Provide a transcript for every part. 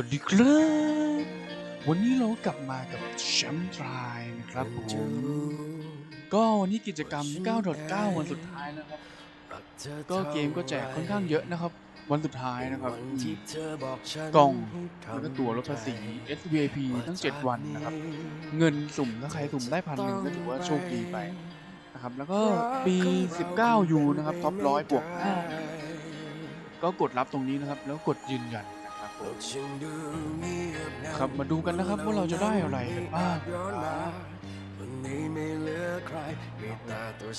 วัสดีครับวันนี้เรากลับมากับแชมป์ทรายนะครับผมก็วันนี้กิจกรรม 9.9 วันสุดท้ายนะครับ ก็เกมก็แจกค่อนข้างเยอะนะครับ วันสุดท้ายนะครับกล่องแล้วก็ตั๋วลดภาษี SVIP ทั้ง 7 วันนะครับ เงินสุ่มถ้าใครสุ่มได้พันหนึ่งก็ถือว่าโชคดีไปนะครับ แล้วก็ปี 19 ยูนะครับท็อปร้อยบวก5ก็กดรับตรงนี้นะครับ แล้วกดยืนยัน ครับผมครับมาดูกันนะครับว่าเราจะได้อะไรกันบ้างนะครับ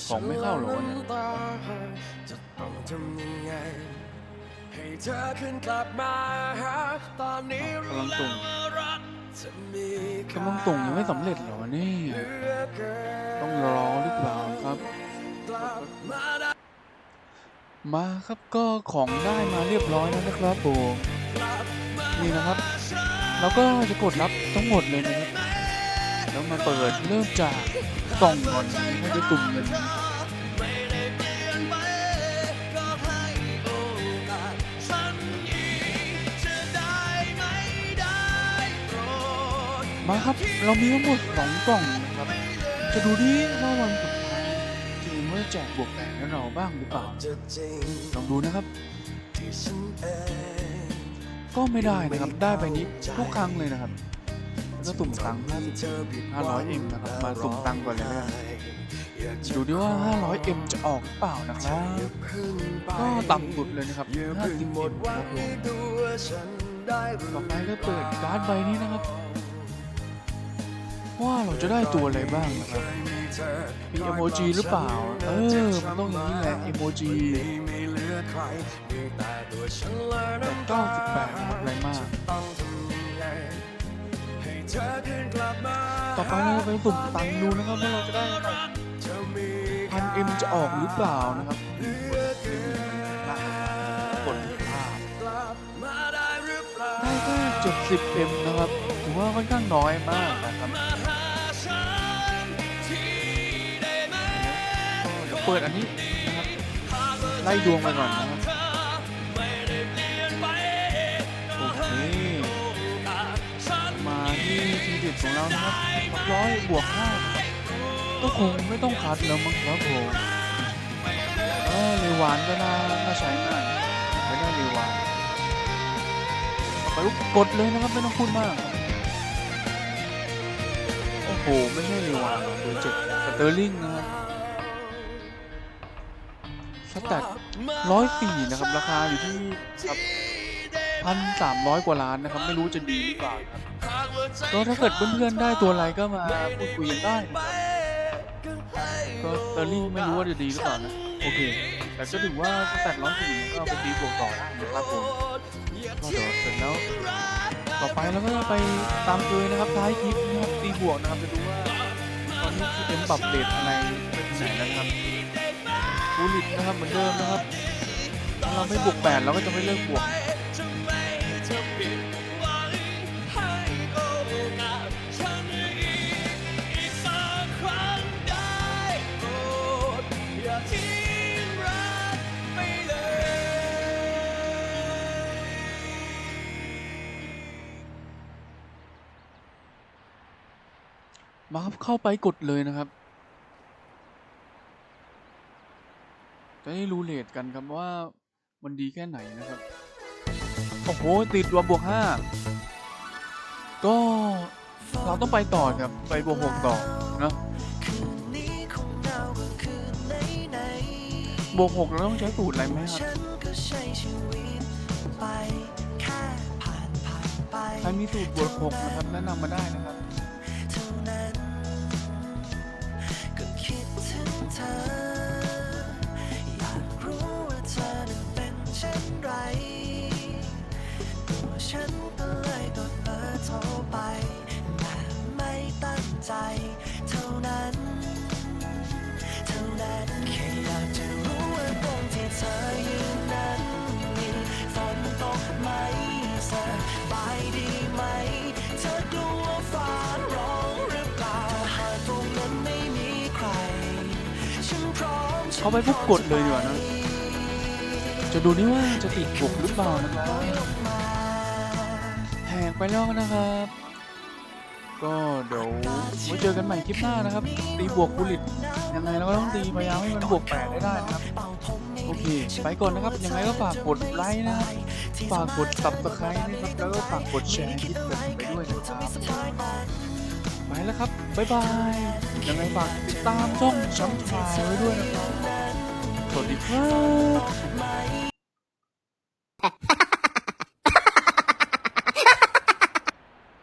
ของไม่เข้าเหรอวะเนี่ยจะต้องทำยังไงให้เธอขึ้นกลับมาหาตอนนี้กำลังส่งรักจะมีค่ากำลังส่งยังไม่สำเร็จเหรอวะนี่เหลือเกินต้องรอหรือเปล่าครับกลับมาได้มาครับก็ของได้มาเรียบร้อยแล้วนะครับผม นี่นะครับแล้วก็จะกดรับทั้งหมดเลยนะครับแล้วมาเปิดเริ่มจากกล่องก่อนไม่ได้ตุ่มเลยมาครับเรามีทั้งหมดสองกล่องนะครับ จะดูดิว่าวันสุดท้ายทีมว่าแจกบวกแบ่งให้เราบ้างหรือเปล่าจะลองดูนะครับ ก็ไม่ได้นะครับ ได้ไปนี้ทุกครั้งเลยนะครับแล้วสุ่มตังค์50 500 M นะครับ มาสุ่มตังค์ก่อนเลยนะดูดิว่า 500 M จะออกหรือเปล่านะครับ ก็ต่ำสุดเลยนะครับอย่าเพิ่ง50หม M ครับผมต่อไปก็เปิดการ์ดใบนี้นะครับ ว่าเราจะได้ตัวอะไรบ้างนะครับมีเอโมจิหรือเปล่า เออ มันต้องอย่างนี้แหละเอโมจิ อใครมีแต่ตัวฉันและแต่น้ำตา98นะครับแรงมาก ต้องทำยังไงให้เธอขึ้นกลับมาต่อไปเราไปสุ่มตังค์ดูนะครับว่าเราจะได้เท่าไหร่จะมีพันเอ็มจะออกหรือเปล่านะครับเหลือเกินกดภาพกลับมาได้หรือเปล่าได้แค่70เอ็มนะครับถือว่าค่อนข้างน้อยมากนะครับมาหาฉันที่ได้ไหมเดี๋ยวเปิดอันนี้นะครับ ไล่ดวงไปก่อนนะครับโอเคมาที่ทีเด็ดของเรานะครับร้อยบวกห้าก็คงไม่ต้องคัดแล้วมั้งครับผมเออเรวานก็น่าน่าใช้มากไม่ได้เรวานต่อไปกดเลยนะครับไม่ต้องพูดมากโอ้โหไม่ใช่เรวานเบอร์เจ็ดสเตอร์ลิงนะครับ แตทร้อยสี่นะครับ ราคาอยู่ที่ครับพันสามร้อยกว่าล้านนะครับ ไม่รู้จะดีหรือเปล่าก็ถ้าเกิดเพื่อนๆได้ตัวอะไรก็มาพูดคุยกันได้ก็เตอร์ลิงไม่รู้ว่าจะดีหรือเปล่านะโอเค แต่ก็ถือว่าสแตทร้อยสี่ก็เอาไปตีบวกต่อได้นะครับผมก็เดี๋ยวเสร็จแล้ว ต่อไปเราก็จะไปตามเคยนะครับท้ายคลิปนะครับตีบวกนะครับจะดูว่าตอนนี้คือเป็นปรับเดทอะไรไปที่ไหนนะครับ บูลิตนะครับเหมือนเดิมนะครับถ้าเราไม่บวกแปดเราก็จะไม่เลิกบวกมาครับเข้าไปกดเลยนะครับ จะได้รู้เลทกันครับว่ามันดีแค่ไหนนะครับ โอ้โห ติดรวมบวกห้าก็เราต้องไปต่อครับ ไปบวกหกต่อเนอะคืนนี้คงเหงากว่าคืนไหนบวกหกเราต้องใช้สูตรอะไรไหมครับฉันก็ใช้ชีวิตไปแค่ผ่านผ่านไปใครมีสูตรบวกหกนะครับแนะนำมาได้นะครับ ฉันก็เลยกดเบอร์โทรไปแต่ไม่ตั้งใจ เท่านั้น เท่านั้นแค่อยากจะรู้ว่าตรงที่เธอยืนนั้นมีฝนตกไหมสบายดีไหม เธอกลัวฟ้าร้องหรือเปล่าหากตรงนั้นไม่มีใคร ฉันพร้อมฉันเขาไปปุ๊บกดเลยดีกว่านะ จะดูนี่ว่าจะติดบวกหรือเปล่านะครับ ลงมา ไปแล้วนะครับ ก็เดี๋ยวไว้เจอกันใหม่คลิปหน้านะครับ ตีบวกบุลิตยังไงเราก็ต้องตีพยายามให้มันบวกแปดได้ได้นะครับ โอเค ไปก่อนนะครับ ยังไงก็ฝากกดไลค์นะครับ ฝากกด subscribe นะครับ แล้วก็ฝากกดแชร์คลิปกันไปด้วยนะครับไปแล้วครับ บ๊ายบาย ยังไงฝากติดตามช่องช้ำทายไว้ด้วยนะครับ สวัสดีครับ